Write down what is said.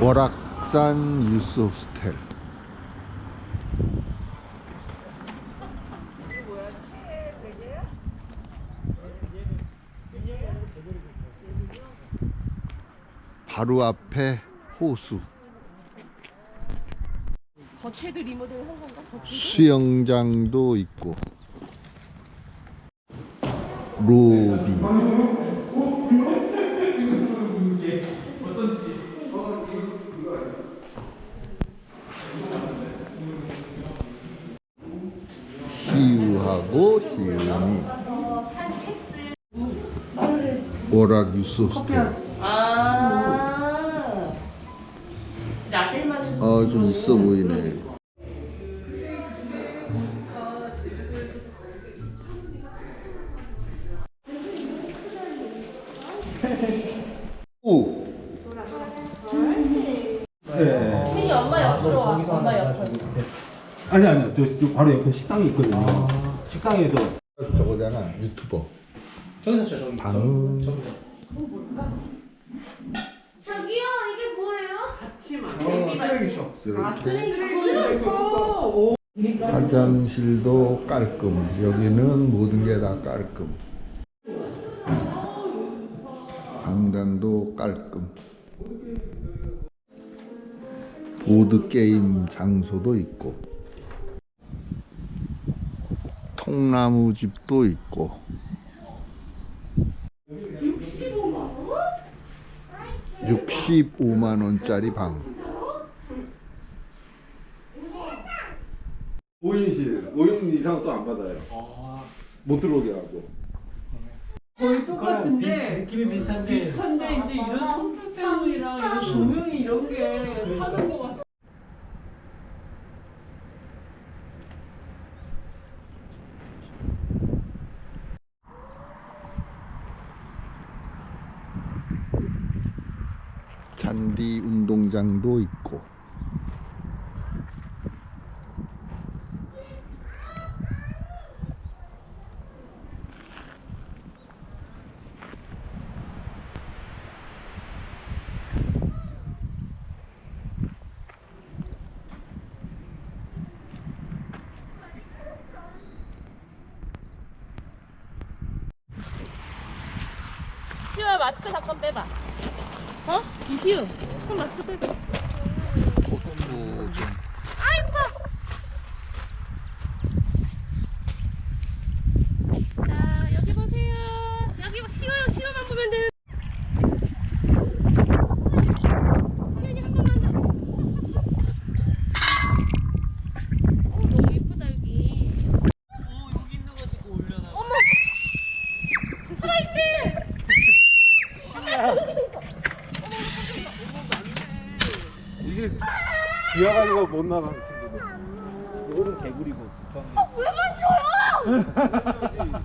월악산 유스 호스텔. 바로 앞에 호수. 겉에도 리모델 한 건가? 수영장도 있고. 로비. 시우 하고 시은이 오락 유스 호스텔 아. 라벨만 아 좀 있어 보이네 오 네. 신이 엄마 옆으로 와. 엄마 옆으로. 아니 아니요. 저, 저 바로 옆에 식당이 있거든요. 식당에서 저거잖아 유튜버. 저기서 저 저기 방 저기요, 이게 뭐예요? 쓰레기통. 이렇게 화장실도 깔끔. 여기는 모든 게 다 깔끔. 강단도 깔끔. 보드게임 장소도 있고 통나무 집도 있고 65만 원짜리 방 5인실 5인 이상 또 안 받아요. 못 들어오게 하고. 거의 똑같은데 비슷- 느낌이 비슷한데 비슷한데 이제 이런 청소 때문이랑 이런 조명이 이런 게 사는 것 같아. 잔디 운동장도 있고 시우야 마스크 잠깐 빼봐. 어? 이시우. 그럼 마스크 빼봐. 꽃도 좀 아 이뻐. 자 여기 보세요. 여기 봐. 시우요 시우만 보면 돼. 시우이 한 번만 더. 어 너무 이쁘다 여기. 어 여기 있는 거 지금 올려놔 어머. 살아있네. 이게 기어가지고 못 친구들. 이거는 개구리고 왜 만져요?